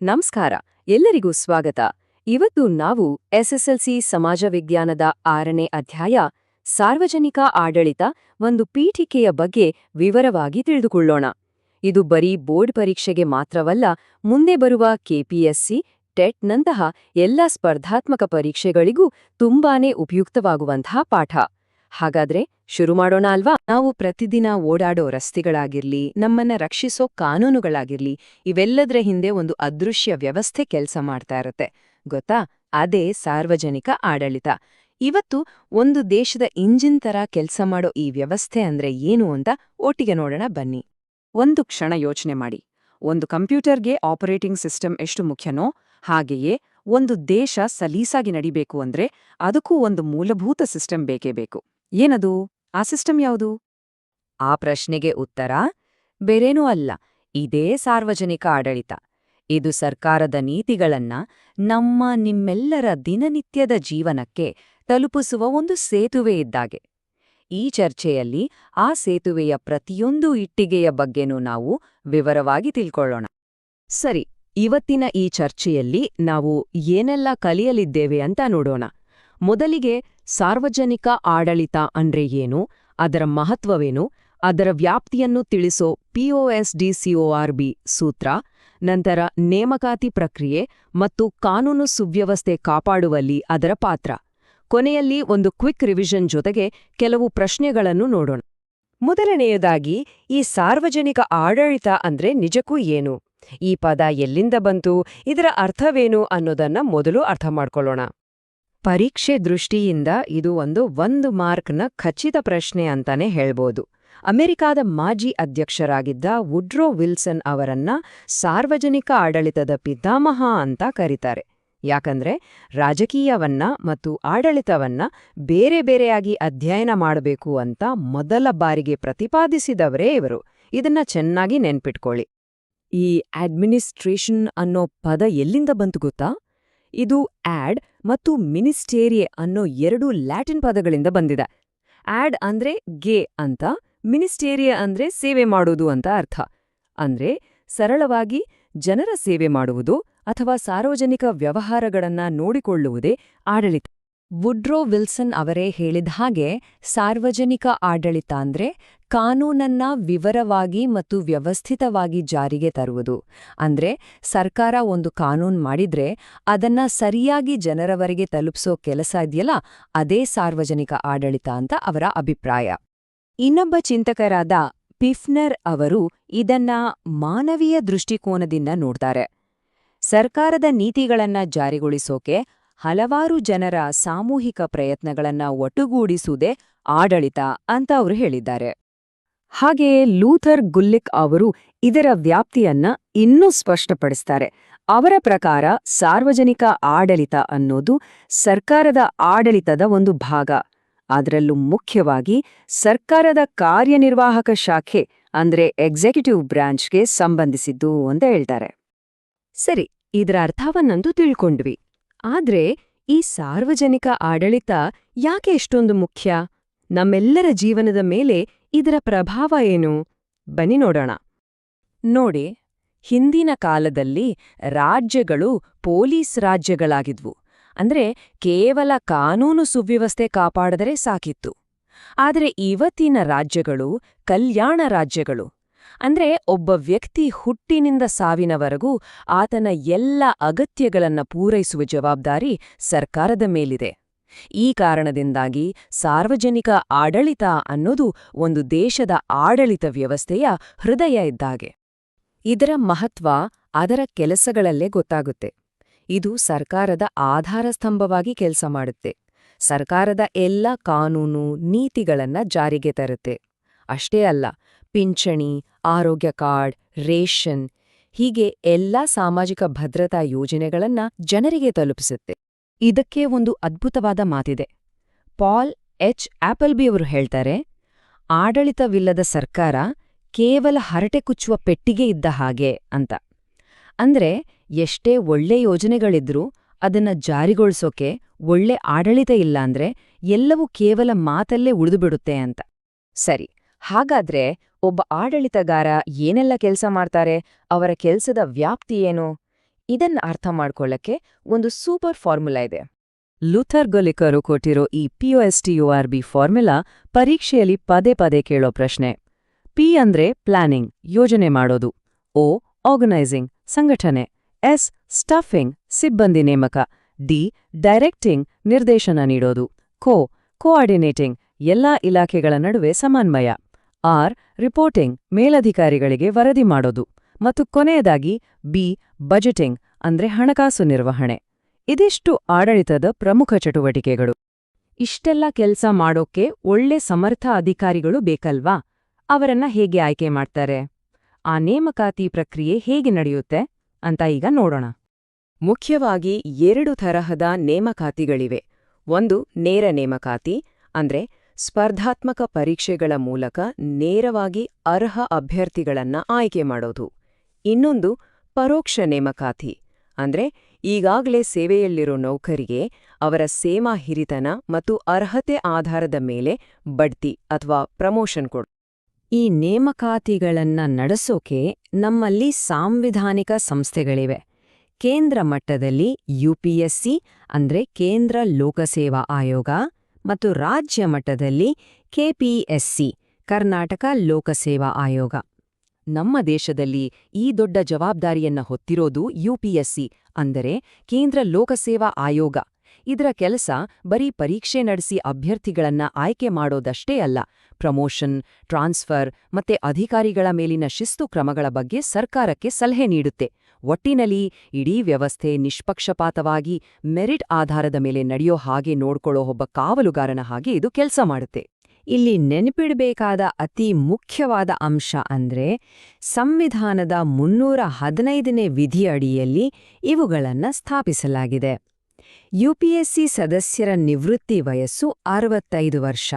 ನಮಸ್ಕಾರ, ಎಲ್ಲರಿಗೂ ಸ್ವಾಗತ. ಇವತ್ತು ನಾವು ಎಸ್ಎಸ್ಎಲ್ಸಿ ಸಮಾಜ ವಿಜ್ಞಾನದ ಆರನೇ ಅಧ್ಯಾಯ, ಸಾರ್ವಜನಿಕ ಆಡಳಿತ ಒಂದು ಪೀಠಿಕೆಯ ಬಗ್ಗೆ ವಿವರವಾಗಿ ತಿಳಿದುಕೊಳ್ಳೋಣ. ಇದು ಬರೀ ಬೋರ್ಡ್ ಪರೀಕ್ಷೆಗೆ ಮಾತ್ರವಲ್ಲ, ಮುಂದೆ ಬರುವ ಕೆಪಿಎಸ್ಸಿ ಟೆಟ್ನಂತಹ ಎಲ್ಲ ಸ್ಪರ್ಧಾತ್ಮಕ ಪರೀಕ್ಷೆಗಳಿಗೂ ತುಂಬಾನೇ ಉಪಯುಕ್ತವಾಗುವಂತಹ ಪಾಠ. ಹಾಗಾದ್ರೆ ಶುರು ಮಾಡೋಣ ಅಲ್ವಾ? ನಾವು ಪ್ರತಿದಿನ ಓಡಾಡೋ ರಸ್ತೆಗಳಾಗಿರ್ಲಿ, ನಮ್ಮನ್ನ ರಕ್ಷಿಸೋ ಕಾನೂನುಗಳಾಗಿರ್ಲಿ, ಇವೆಲ್ಲದರ ಹಿಂದೆ ಒಂದು ಅದೃಶ್ಯ ವ್ಯವಸ್ಥೆ ಕೆಲಸ ಮಾಡ್ತಾ ಇರುತ್ತೆ. ಗೊತ್ತಾ? ಅದೇ ಸಾರ್ವಜನಿಕ ಆಡಳಿತ. ಇವತ್ತು ಒಂದು ದೇಶದ ಇಂಜಿನ್ ತರ ಕೆಲಸ ಮಾಡೋ ಈ ವ್ಯವಸ್ಥೆ ಅಂದ್ರೆ ಏನು ಅಂತ ಒಟ್ಟಿಗೆ ನೋಡೋಣ ಬನ್ನಿ. ಒಂದು ಕ್ಷಣ ಯೋಚನೆ ಮಾಡಿ. ಒಂದು ಕಂಪ್ಯೂಟರ್ಗೆ ಆಪರೇಟಿಂಗ್ ಸಿಸ್ಟಮ್ ಎಷ್ಟು ಮುಖ್ಯನೋ ಹಾಗೆಯೇ ಒಂದು ದೇಶ ಸಲೀಸಾಗಿ ನಡಿಬೇಕು ಅಂದ್ರೆ ಅದಕ್ಕೂ ಒಂದು ಮೂಲಭೂತ ಸಿಸ್ಟಮ್ ಬೇಕೇ ಬೇಕು. ಏನದು? ಆ ಸಿಸ್ಟಮ್ ಯಾವುದು? ಆ ಪ್ರಶ್ನೆಗೆ ಉತ್ತರ, ಬೇರೇನೂ ಅಲ್ಲ. ಇದೇ ಸಾರ್ವಜನಿಕ ಆಡಳಿತ. ಇದು ಸರ್ಕಾರದ ನೀತಿಗಳನ್ನ ನಮ್ಮ ನಿಮ್ಮೆಲ್ಲರ ದಿನನಿತ್ಯದ ಜೀವನಕ್ಕೆ ತಲುಪಿಸುವ ಒಂದು ಸೇತುವೆ ಇದ್ದಾಗೆ. ಈ ಚರ್ಚೆಯಲ್ಲಿ ಆ ಸೇತುವೆಯ ಪ್ರತಿಯೊಂದು ಇಟ್ಟಿಗೆಯ ಬಗ್ಗೆನೂ ನಾವು ವಿವರವಾಗಿ ತಿಳ್ಕೊಳ್ಳೋಣ. ಸರಿ, ಇವತ್ತಿನ ಈ ಚರ್ಚೆಯಲ್ಲಿ ನಾವು ಏನೆಲ್ಲ ಕಲಿಯಲಿದ್ದೇವೆ ಅಂತ ನೋಡೋಣ. ಮೊದಲಿಗೆ ಸಾರ್ವಜನಿಕ ಆಡಳಿತ ಅಂದ್ರೆ ಏನು? ಅದರ ಮಹತ್ವವೇನು? ಅದರ ವ್ಯಾಪ್ತಿಯನ್ನು ತಿಳಿಸೋ ಪಿಒಎಸ್ಡಿಸಿಒಆರ್ಬಿ ಸೂತ್ರ, ನಂತರ ನೇಮಕಾತಿ ಪ್ರಕ್ರಿಯೆ ಮತ್ತು ಕಾನೂನು ಸುವ್ಯವಸ್ಥೆ ಕಾಪಾಡುವಲ್ಲಿ ಅದರ ಪಾತ್ರ. ಕೊನೆಯಲ್ಲಿ ಒಂದು ಕ್ವಿಕ್ ರಿವಿಷನ್ ಜೊತೆಗೆ ಕೆಲವು ಪ್ರಶ್ನೆಗಳನ್ನು ನೋಡೋಣ. ಮೊದಲನೆಯದಾಗಿ, ಈ ಸಾರ್ವಜನಿಕ ಆಡಳಿತ ಅಂದ್ರೆ ನಿಜಕ್ಕೂ ಏನು? ಈ ಪದ ಎಲ್ಲಿಂದ ಬಂತು? ಇದರ ಅರ್ಥವೇನು ಅನ್ನೋದನ್ನ ಮೊದಲು ಅರ್ಥ ಮಾಡ್ಕೊಳ್ಳೋಣ. ಪರೀಕ್ಷೆ ದೃಷ್ಟಿಯಿಂದ ಇದು ಒಂದು ಒಂದು ಮಾರ್ಕ್ನ ಖಚಿತ ಪ್ರಶ್ನೆ ಅಂತಾನೆ ಹೇಳ್ಬೋದು. ಅಮೆರಿಕಾದ ಮಾಜಿ ಅಧ್ಯಕ್ಷರಾಗಿದ್ದ ವುಡ್ರೋ ವಿಲ್ಸನ್ ಅವರನ್ನ ಸಾರ್ವಜನಿಕ ಆಡಳಿತದ ಪಿತಾಮಹ ಅಂತ ಕರೀತಾರೆ. ಯಾಕಂದ್ರೆ ರಾಜಕೀಯವನ್ನ ಮತ್ತು ಆಡಳಿತವನ್ನ ಬೇರೆ ಬೇರೆಯಾಗಿ ಅಧ್ಯಯನ ಮಾಡಬೇಕು ಅಂತ ಮೊದಲ ಬಾರಿಗೆ ಪ್ರತಿಪಾದಿಸಿದವರೇ ಇವರು. ಇದನ್ನ ಚೆನ್ನಾಗಿ ನೆನ್ಪಿಟ್ಕೊಳ್ಳಿ. ಈ ಅಡ್ಮಿನಿಸ್ಟ್ರೇಷನ್ ಅನ್ನೋ ಪದ ಎಲ್ಲಿಂದ ಬಂತು ಗೊತ್ತಾ? ಇದು ಆಡ್ ಮತ್ತು ಮಿನಿಸ್ಟೇರಿಯೆ ಅನ್ನೋ ಎರಡು ಲ್ಯಾಟಿನ್ ಪದಗಳಿಂದ ಬಂದಿದೆ. ಆಡ್ ಅಂದ್ರೆ ಗೆ ಅಂತ, ಮಿನಿಸ್ಟೇರಿಯ ಅಂದ್ರೆ ಸೇವೆ ಮಾಡುವುದು ಅಂತ ಅರ್ಥ. ಅಂದ್ರೆ ಸರಳವಾಗಿ ಜನರ ಸೇವೆ ಮಾಡುವುದು ಅಥವಾ ಸಾರ್ವಜನಿಕ ವ್ಯವಹಾರಗಳನ್ನ ನೋಡಿಕೊಳ್ಳುವುದೇ ಆಡಳಿತ. ವುಡ್ರೋ ವಿಲ್ಸನ್ ಅವರೇ ಹೇಳಿದ ಹಾಗೆ ಸಾರ್ವಜನಿಕ ಆಡಳಿತ ಅಂದ್ರೆ ಕಾನೂನನ್ನ ವಿವರವಾಗಿ ಮತ್ತು ವ್ಯವಸ್ಥಿತವಾಗಿ ಜಾರಿಗೆ ತರುವುದು. ಅಂದ್ರೆ ಸರ್ಕಾರ ಒಂದು ಕಾನೂನು ಮಾಡಿದ್ರೆ ಅದನ್ನ ಸರಿಯಾಗಿ ಜನರವರೆಗೆ ತಲುಪಿಸೋ ಕೆಲಸ ಇದೆಯಲ್ಲ, ಅದೇ ಸಾರ್ವಜನಿಕ ಆಡಳಿತ ಅಂತ ಅವರ ಅಭಿಪ್ರಾಯ. ಇನ್ನೊಬ್ಬ ಚಿಂತಕರಾದ ಪಿಫ್ನರ್ ಅವರು ಇದನ್ನ ಮಾನವೀಯ ದೃಷ್ಟಿಕೋನದಿಂದ ನೋಡ್ತಾರೆ. ಸರ್ಕಾರದ ನೀತಿಗಳನ್ನ ಜಾರಿಗೊಳಿಸೋಕೆ ಹಲವಾರು ಜನರ ಸಾಮೂಹಿಕ ಪ್ರಯತ್ನಗಳನ್ನ ಒಟ್ಟುಗೂಡಿಸುವುದೇ ಆಡಳಿತ ಅಂತ ಅವರು ಹೇಳಿದ್ದಾರೆ. ಹಾಗೆಯೇ ಲೂಥರ್ ಗುಲ್ಲಿಕ್ ಅವರು ಇದರ ವ್ಯಾಪ್ತಿಯನ್ನ ಇನ್ನೂ ಸ್ಪಷ್ಟಪಡಿಸ್ತಾರೆ. ಅವರ ಪ್ರಕಾರ ಸಾರ್ವಜನಿಕ ಆಡಳಿತ ಅನ್ನೋದು ಸರ್ಕಾರದ ಆಡಳಿತದ ಒಂದು ಭಾಗ. ಅದರಲ್ಲೂ ಮುಖ್ಯವಾಗಿ ಸರ್ಕಾರದ ಕಾರ್ಯನಿರ್ವಾಹಕ ಶಾಖೆ ಅಂದ್ರೆ ಎಕ್ಸಿಕ್ಯೂಟಿವ್ ಬ್ರಾಂಚ್ಗೆ ಸಂಬಂಧಿಸಿದ್ದು ಅಂತ ಹೇಳ್ತಾರೆ. ಸರಿ, ಇದರ ಅರ್ಥವನ್ನಂದು ತಿಳ್ಕೊಂಡ್ವಿ. ಆದ್ರೆ ಈ ಸಾರ್ವಜನಿಕ ಆಡಳಿತ ಯಾಕೆ ಎಷ್ಟೊಂದು ಮುಖ್ಯ? ನಮ್ಮೆಲ್ಲರ ಜೀವನದ ಮೇಲೆ ಇದರ ಪ್ರಭಾವ ಏನು? ಬನ್ನಿ ನೋಡೋಣ. ನೋಡಿ, ಹಿಂದಿನ ಕಾಲದಲ್ಲಿ ರಾಜ್ಯಗಳು ಪೊಲೀಸ್ ರಾಜ್ಯಗಳಾಗಿದ್ವು. ಅಂದ್ರೆ ಕೇವಲ ಕಾನೂನು ಸುವ್ಯವಸ್ಥೆ ಕಾಪಾಡದರೆ ಸಾಕಿತ್ತು. ಆದರೆ ಇವತ್ತಿನ ರಾಜ್ಯಗಳು ಕಲ್ಯಾಣ ರಾಜ್ಯಗಳು. ಅಂದ್ರೆ ಒಬ್ಬ ವ್ಯಕ್ತಿ ಹುಟ್ಟಿನಿಂದ ಸಾವಿನವರೆಗೂ ಆತನ ಎಲ್ಲ ಅಗತ್ಯಗಳನ್ನು ಪೂರೈಸುವ ಜವಾಬ್ದಾರಿ ಸರ್ಕಾರದ ಮೇಲಿದೆ. ಈ ಕಾರಣದಿಂದಾಗಿ ಸಾರ್ವಜನಿಕ ಆಡಳಿತ ಅನ್ನೋದು ಒಂದು ದೇಶದ ಆಡಳಿತ ವ್ಯವಸ್ಥೆಯ ಹೃದಯ ಇದ್ದಾಗೆ. ಇದರ ಮಹತ್ವ ಅದರ ಕೆಲಸಗಳಲ್ಲೇ ಗೊತ್ತಾಗುತ್ತೆ. ಇದು ಸರ್ಕಾರದ ಆಧಾರ ಸ್ತಂಭವಾಗಿ ಕೆಲಸ ಮಾಡುತ್ತೆ. ಸರ್ಕಾರದ ಎಲ್ಲ ಕಾನೂನು ನೀತಿಗಳನ್ನ ಜಾರಿಗೆ ತರುತ್ತೆ. ಅಷ್ಟೇ ಅಲ್ಲ, ಪಿಂಚಣಿ ಆರೋಗ್ಯ ಕಾರ್ಡ್, ರೇಷನ್ ಹೀಗೆ ಎಲ್ಲಾ ಸಾಮಾಜಿಕ ಭದ್ರತಾ ಯೋಜನೆಗಳನ್ನ ಜನರಿಗೆ ತಲುಪಿಸುತ್ತೆ. ಇದಕ್ಕೆ ಒಂದು ಅದ್ಭುತವಾದ ಮಾತಿದೆ. ಪಾಲ್ ಎಚ್. ಆಪಲ್ಬಿಯವರು ಹೇಳ್ತಾರೆ, ಆಡಳಿತವಿಲ್ಲದ ಸರ್ಕಾರ ಕೇವಲ ಹರಟೆ ಕುಚ್ಚುವ ಪೆಟ್ಟಿಗೆ ಇದ್ದ ಹಾಗೆ ಅಂತ. ಅಂದ್ರೆ ಎಷ್ಟೇ ಒಳ್ಳೆ ಯೋಜನೆಗಳಿದ್ರೂ ಅದನ್ನ ಜಾರಿಗೊಳಿಸೋಕೆ ಒಳ್ಳೆ ಆಡಳಿತ ಇಲ್ಲಾಂದ್ರೆ ಎಲ್ಲವೂ ಕೇವಲ ಮಾತಲ್ಲೇ ಉಳಿದುಬಿಡುತ್ತೆ ಅಂತ. ಸರಿ ಹಾಗಾದ್ರೆ ಒಬ್ಬ ಆಡಳಿತಗಾರ ಏನೆಲ್ಲ ಕೆಲಸ ಮಾಡ್ತಾರೆ? ಅವರ ಕೆಲಸದ ವ್ಯಾಪ್ತಿ ಏನು? ಇದನ್ನ ಅರ್ಥ ಮಾಡ್ಕೊಳ್ಳಕ್ಕೆ ಒಂದು ಸೂಪರ್ ಫಾರ್ಮುಲಾ ಇದೆ. ಲೂಥರ್ ಗೊಲಿಕರು ಕೊಟ್ಟಿರೋ ಈ ಪಿಒಎಸ್ಟಿಯುಆರ್ಬಿ ಫಾರ್ಮುಲಾ ಪರೀಕ್ಷೆಯಲ್ಲಿ ಪದೇ ಪದೇ ಕೇಳೋ ಪ್ರಶ್ನೆ. ಪಿ ಅಂದ್ರೆ ಪ್ಲಾನಿಂಗ್, ಯೋಜನೆ ಮಾಡೋದು. ಒ ಆರ್ಗನೈಸಿಂಗ್, ಸಂಘಟನೆ. ಎಸ್, ಸ್ಟಫಿಂಗ್, ಸಿಬ್ಬಂದಿ ನೇಮಕ. ಡಿ, ಡೈರೆಕ್ಟಿಂಗ್, ನಿರ್ದೇಶನ ನೀಡೋದು. ಕೋ, ಕೋಆರ್ಡಿನೇಟಿಂಗ್, ಎಲ್ಲಾ ಇಲಾಖೆಗಳ ನಡುವೆ ಸಮನ್ವಯ. ಆರ್, ರಿಪೋರ್ಟಿಂಗ್ ಮೇಲಧಿಕಾರಿಗಳಿಗೆ ವರದಿ ಮಾಡೋದು. ಮತ್ತು ಕೊನೆಯದಾಗಿ, ಬಿ, ಬಜೆಟಿಂಗ್, ಅಂದ್ರೆ ಹಣಕಾಸು ನಿರ್ವಹಣೆ. ಇದಿಷ್ಟು ಆಡಳಿತದ ಪ್ರಮುಖ ಚಟುವಟಿಕೆಗಳು. ಇಷ್ಟೆಲ್ಲ ಕೆಲ್ಸ ಮಾಡೋಕೆ ಒಳ್ಳೆ ಸಮರ್ಥ ಅಧಿಕಾರಿಗಳು ಬೇಕಲ್ವಾ? ಅವರನ್ನ ಹೇಗೆ ಆಯ್ಕೆ ಮಾಡ್ತಾರೆ? ಆ ನೇಮಕಾತಿ ಪ್ರಕ್ರಿಯೆ ಹೇಗೆ ನಡೆಯುತ್ತೆ? ಅಂತ ಈಗ ನೋಡೋಣ. ಮುಖ್ಯವಾಗಿ ಎರಡು ತರಹದ ನೇಮಕಾತಿಗಳಿವೆ. ಒಂದು ನೇರ ನೇಮಕಾತಿ, ಅಂದ್ರೆ ಸ್ಪರ್ಧಾತ್ಮಕ ಪರೀಕ್ಷೆಗಳ ಮೂಲಕ ನೇರವಾಗಿ ಅರ್ಹ ಅಭ್ಯರ್ಥಿಗಳನ್ನ ಆಯ್ಕೆ ಮಾಡೋದು. ಇನ್ನೊಂದು ಪರೋಕ್ಷ ನೇಮಕಾತಿ. ಅಂದ್ರೆ ಈಗಾಗಲೇ ಸೇವೆಯಲ್ಲಿರೋ ನೌಕರಿಗೆ ಅವರ ಸೇಮಾ ಹಿರಿತನ ಮತ್ತು ಅರ್ಹತೆ ಆಧಾರದ ಮೇಲೆ ಬಡ್ತಿ ಅಥವಾ ಪ್ರಮೋಷನ್ ಕೊಡು ಈ ನೇಮಕಾತಿಗಳನ್ನ ನಡೆಸೋಕೆ ನಮ್ಮಲ್ಲಿ ಸಾಂವಿಧಾನಿಕ ಸಂಸ್ಥೆಗಳಿವೆ. ಕೇಂದ್ರ ಮಟ್ಟದಲ್ಲಿ ಯುಪಿಎಸ್ಸಿ ಅಂದ್ರೆ ಕೇಂದ್ರ ಲೋಕಸೇವಾ ಆಯೋಗ ಮತ್ತು ರಾಜ್ಯ ಮಟ್ಟದಲ್ಲಿ ಕೆಪಿಎಸ್ಸಿ, ಕರ್ನಾಟಕ ಲೋಕಸೇವಾ ಆಯೋಗ. ನಮ್ಮ ದೇಶದಲ್ಲಿ ಈ ದೊಡ್ಡ ಜವಾಬ್ದಾರಿಯನ್ನ ಹೊತ್ತಿರೋದು ಯುಪಿಎಸ್ಸಿ, ಅಂದರೆ ಕೇಂದ್ರ ಲೋಕಸೇವಾ ಆಯೋಗ. ಇದರ ಕೆಲಸ ಬರೀ ಪರೀಕ್ಷೆ ನಡೆಸಿ ಅಭ್ಯರ್ಥಿಗಳನ್ನ ಆಯ್ಕೆ ಮಾಡೋದಷ್ಟೇ ಅಲ್ಲ, ಪ್ರಮೋಷನ್, ಟ್ರಾನ್ಸ್ಫರ್ ಮತ್ತೆ ಅಧಿಕಾರಿಗಳ ಮೇಲಿನ ಶಿಸ್ತು ಕ್ರಮಗಳ ಬಗ್ಗೆ ಸರ್ಕಾರಕ್ಕೆ ಸಲಹೆ ನೀಡುತ್ತೆ. ಒಟ್ಟಿನಲ್ಲಿ ಇಡೀ ವ್ಯವಸ್ಥೆ ನಿಷ್ಪಕ್ಷಪಾತವಾಗಿ ಮೆರಿಟ್ ಆಧಾರದ ಮೇಲೆ ನಡೆಯೋ ಹಾಗೆ ನೋಡ್ಕೊಳ್ಳೋ ಒಬ್ಬ ಕಾವಲುಗಾರನ ಹಾಗೆ ಇದು ಕೆಲಸ ಮಾಡುತ್ತೆ. ಇಲ್ಲಿ ನೆನಪಿಡಬೇಕಾದ ಅತಿ ಮುಖ್ಯವಾದ ಅಂಶ ಅಂದ್ರೆ ಸಂವಿಧಾನದ ಮುನ್ನೂರ ಹದಿನೈದನೇ ವಿಧಿ ಅಡಿಯಲ್ಲಿ ಇವುಗಳನ್ನ ಸ್ಥಾಪಿಸಲಾಗಿದೆ. ಯುಪಿಎಸ್ಸಿ ಸದಸ್ಯರ ನಿವೃತ್ತಿ ವಯಸ್ಸು ಅರವತ್ತೈದು ವರ್ಷ,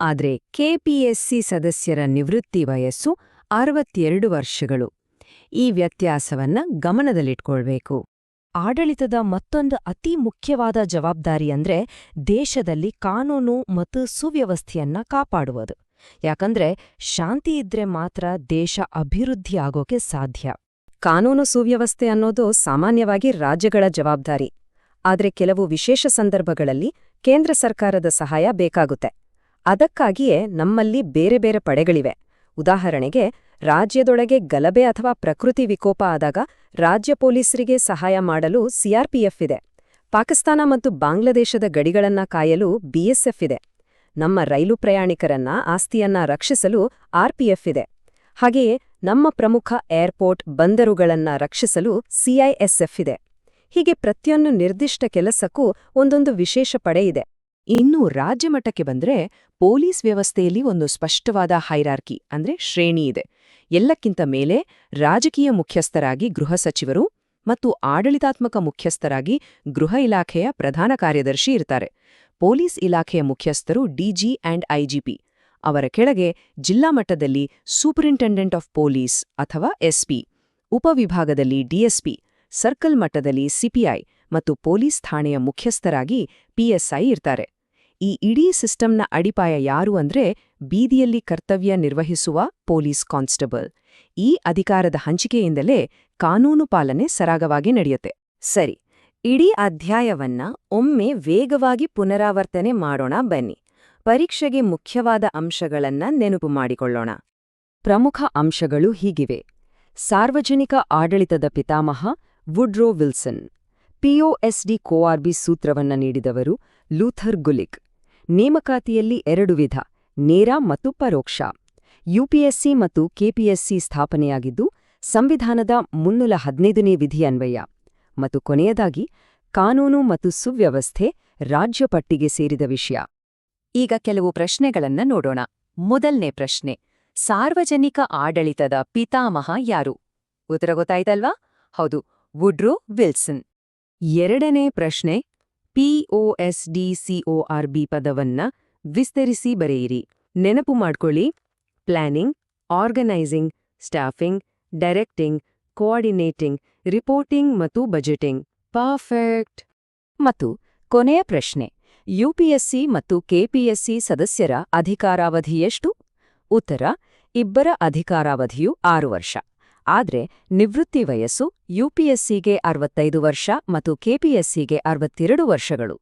ಆದರೆ ಕೆಪಿಎಸ್ಸಿ ಸದಸ್ಯರ ನಿವೃತ್ತಿ ವಯಸ್ಸು ಅರವತ್ತೆರಡು ವರ್ಷಗಳು. ಈ ವ್ಯತ್ಯಾಸವನ್ನ ಗಮನದಲ್ಲಿಟ್ಕೊಳ್ಬೇಕು. ಆಡಳಿತದ ಮತ್ತೊಂದು ಅತಿ ಮುಖ್ಯವಾದ ಜವಾಬ್ದಾರಿ ಅಂದ್ರೆ ದೇಶದಲ್ಲಿ ಕಾನೂನು ಮತ್ತು ಸುವ್ಯವಸ್ಥೆಯನ್ನ ಕಾಪಾಡುವುದು. ಯಾಕಂದ್ರೆ ಶಾಂತಿ ಇದ್ರೆ ಮಾತ್ರ ದೇಶ ಅಭಿವೃದ್ಧಿ ಆಗೋಕೆ ಸಾಧ್ಯ. ಕಾನೂನು ಸುವ್ಯವಸ್ಥೆ ಅನ್ನೋದು ಸಾಮಾನ್ಯವಾಗಿ ರಾಜ್ಯಗಳ ಜವಾಬ್ದಾರಿ. ಆದರೆ ಕೆಲವು ವಿಶೇಷ ಸಂದರ್ಭಗಳಲ್ಲಿ ಕೇಂದ್ರ ಸರ್ಕಾರದ ಸಹಾಯ ಬೇಕಾಗುತ್ತೆ. ಅದಕ್ಕಾಗಿಯೇ ನಮ್ಮಲ್ಲಿ ಬೇರೆ ಬೇರೆ ಪಡೆಗಳಿವೆ. ಉದಾಹರಣೆಗೆ ರಾಜ್ಯದೊಳಗೆ ಗಲಭೆ ಅಥವಾ ಪ್ರಕೃತಿ ವಿಕೋಪ ಆದಾಗ ರಾಜ್ಯ ಪೊಲೀಸರಿಗೆ ಸಹಾಯ ಮಾಡಲು ಸಿಆರ್ಪಿಎಫ್ ಇದೆ. ಪಾಕಿಸ್ತಾನ ಮತ್ತು ಬಾಂಗ್ಲಾದೇಶದ ಗಡಿಗಳನ್ನ ಕಾಯಲು ಬಿಎಸ್ಎಫ್ ಇದೆ. ನಮ್ಮ ರೈಲು ಪ್ರಯಾಣಿಕರನ್ನ, ಆಸ್ತಿಯನ್ನ ರಕ್ಷಿಸಲು ಆರ್ಪಿಎಫ್ ಇದೆ. ಹಾಗೆಯೇ ನಮ್ಮ ಪ್ರಮುಖ ಏರ್ಪೋರ್ಟ್ ಬಂದರುಗಳನ್ನ ರಕ್ಷಿಸಲು ಸಿಐಎಸ್ಎಫ್ ಇದೆ. ಹೀಗೆ ಪ್ರತಿಯೊಂದು ನಿರ್ದಿಷ್ಟ ಕೆಲಸಕ್ಕೂ ಒಂದೊಂದು ವಿಶೇಷ ಪಡೆ ಇದೆ. ಇನ್ನು ರಾಜ್ಯಮಟ್ಟಕ್ಕೆ ಬಂದ್ರೆ ಪೊಲೀಸ್ ವ್ಯವಸ್ಥೆಯಲ್ಲಿ ಒಂದು ಸ್ಪಷ್ಟವಾದ ಹೈರಾರ್ಕಿ, ಅಂದ್ರೆ ಶ್ರೇಣಿ ಇದೆ. ಎಲ್ಲಕ್ಕಿಂತ ಮೇಲೆ ರಾಜಕೀಯ ಮುಖ್ಯಸ್ಥರಾಗಿ ಗೃಹ ಸಚಿವರು ಮತ್ತು ಆಡಳಿತಾತ್ಮಕ ಮುಖ್ಯಸ್ಥರಾಗಿ ಗೃಹ ಇಲಾಖೆಯ ಪ್ರಧಾನ ಕಾರ್ಯದರ್ಶಿ ಇರ್ತಾರೆ. ಪೊಲೀಸ್ ಇಲಾಖೆಯ ಮುಖ್ಯಸ್ಥರು ಡಿಜಿ ಅಂಡ್ ಐಜಿಪಿ ಅವರ ಕೆಳಗೆ ಜಿಲ್ಲಾ ಮಟ್ಟದಲ್ಲಿ ಸೂಪರಿಂಟೆಂಡೆಂಟ್ ಆಫ್ ಪೊಲೀಸ್ ಅಥವಾ ಎಸ್ಪಿ ಉಪವಿಭಾಗದಲ್ಲಿ ಡಿಎಸ್ಪಿ ಸರ್ಕಲ್ ಮಟ್ಟದಲ್ಲಿ ಸಿಪಿಐ ಮತ್ತು ಪೊಲೀಸ್ ಠಾಣೆಯ ಮುಖ್ಯಸ್ಥರಾಗಿ ಪಿಎಸ್ಐ ಇರ್ತಾರೆ. ಈ ಇಡೀ ಸಿಸ್ಟಮ್ನ ಅಡಿಪಾಯ ಯಾರು ಅಂದ್ರೆ ಬೀದಿಯಲ್ಲಿ ಕರ್ತವ್ಯ ನಿರ್ವಹಿಸುವ ಪೊಲೀಸ್ ಕಾನ್ಸ್ಟೇಬಲ್. ಈ ಅಧಿಕಾರದ ಹಂಚಿಕೆಯಿಂದಲೇ ಕಾನೂನು ಪಾಲನೆ ಸರಾಗವಾಗಿ ನಡೆಯುತ್ತೆ. ಸರಿ, ಇಡೀ ಅಧ್ಯಾಯವನ್ನ ಒಮ್ಮೆ ವೇಗವಾಗಿ ಪುನರಾವರ್ತನೆ ಮಾಡೋಣ ಬನ್ನಿ. ಪರೀಕ್ಷೆಗೆ ಮುಖ್ಯವಾದ ಅಂಶಗಳನ್ನ ನೆನಪು ಮಾಡಿಕೊಳ್ಳೋಣ. ಪ್ರಮುಖ ಅಂಶಗಳು ಹೀಗಿವೆ. ಸಾರ್ವಜನಿಕ ಆಡಳಿತದ ಪಿತಾಮಹ ವುಡ್ರೋ ವಿಲ್ಸನ್ ಪಿಒಎಸ್ಡಿ ಕೋಆರ್ಬಿ ಸೂತ್ರವನ್ನ ನೀಡಿದವರು ಲೂಥರ್ ಗುಲಿಕ್ ನೇಮಕಾತಿಯಲ್ಲಿ ಎರಡು ವಿಧ, ನೇರ ಮತ್ತು ಪರೋಕ್ಷ. ಯುಪಿಎಸ್ಸಿ ಮತ್ತು ಕೆಪಿಎಸ್ಸಿ ಸ್ಥಾಪನೆಯಾಗಿದ್ದು, ಸಂವಿಧಾನದ ಮುನ್ನೂಲ ಹದಿನೈದನೇ ವಿಧಿ ಅನ್ವಯ. ಮತ್ತು ಕೊನೆಯದಾಗಿ, ಕಾನೂನು ಮತ್ತು ಸುವ್ಯವಸ್ಥೆ, ರಾಜ್ಯ ಪಟ್ಟಿಗೆ ಸೇರಿದ ವಿಷಯ. ಈಗ ಕೆಲವು ಪ್ರಶ್ನೆಗಳನ್ನ ನೋಡೋಣ. ಮೊದಲನೇ ಪ್ರಶ್ನೆ, ಸಾರ್ವಜನಿಕ ಆಡಳಿತದ ಪಿತಾಮಹ ಯಾರು? ಉತ್ತರ ಗೊತ್ತಾಯ್ತಲ್ವಾ? ಹೌದು, ವುಡ್ರೋ ವಿಲ್ಸನ್. ಎರಡನೇ ಪ್ರಶ್ನೆ ಪಿಒಎಸ್ಡಿಸಿಒಆರ್ಬಿ ಪದವನ್ನ ವಿಸ್ತರಿಸಿ ಬರೆಯಿರಿ. ನೆನಪು ಮಾಡ್ಕೊಳ್ಳಿ. Planning, organizing, staffing, directing, coordinating, reporting ಮತ್ತು ಬಜೆಟಿಂಗ್. ಪರ್ಫೆಕ್ಟ್. ಮತ್ತು ಕೊನೆಯ ಪ್ರಶ್ನೆ. ಯುಪಿಎಸ್ಸಿ ಮತ್ತು ಕೆಪಿಎಸ್ಸಿ ಸದಸ್ಯರ ಅಧಿಕಾರಾವಧಿ ಎಷ್ಟು? ಉತ್ತರ, ಇಬ್ಬರ ಅಧಿಕಾರಾವಧಿಯು ಆರು ವರ್ಷ. ಆದ್ರೆ ನಿವೃತ್ತಿ ವಯಸ್ಸು ಯುಪಿಎಸ್ಸಿಗೆ ಅರವತ್ತೈದು ವರ್ಷ ಮತ್ತು ಕೆಪಿಎಸ್ಸಿಗೆ ಅರವತ್ತೆರಡು ವರ್ಷಗಳು.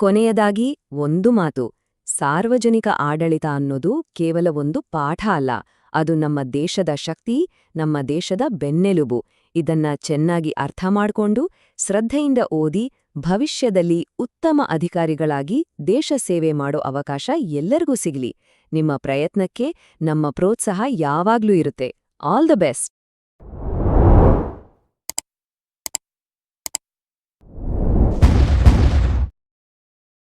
ಕೊನೆಯದಾಗಿ ಒಂದು ಮಾತು, ಸಾರ್ವಜನಿಕ ಆಡಳಿತ ಅನ್ನೋದು ಕೇವಲ ಒಂದು ಪಾಠ ಅಲ್ಲ, ಅದು ನಮ್ಮ ದೇಶದ ಶಕ್ತಿ, ನಮ್ಮ ದೇಶದ ಬೆನ್ನೆಲುಬು. ಇದನ್ನ ಚೆನ್ನಾಗಿ ಅರ್ಥ ಮಾಡ್ಕೊಂಡು, ಶ್ರದ್ಧೆಯಿಂದ ಓದಿ, ಭವಿಷ್ಯದಲ್ಲಿ ಉತ್ತಮ ಅಧಿಕಾರಿಗಳಾಗಿ ದೇಶ ಸೇವೆ ಮಾಡೋ ಅವಕಾಶ ಎಲ್ಲರಿಗೂ ಸಿಗಲಿ. ನಿಮ್ಮ ಪ್ರಯತ್ನಕ್ಕೆ, ನಮ್ಮ ಪ್ರೋತ್ಸಾಹ ಯಾವಾಗ್ಲೂ ಇರುತ್ತೆ. All the best!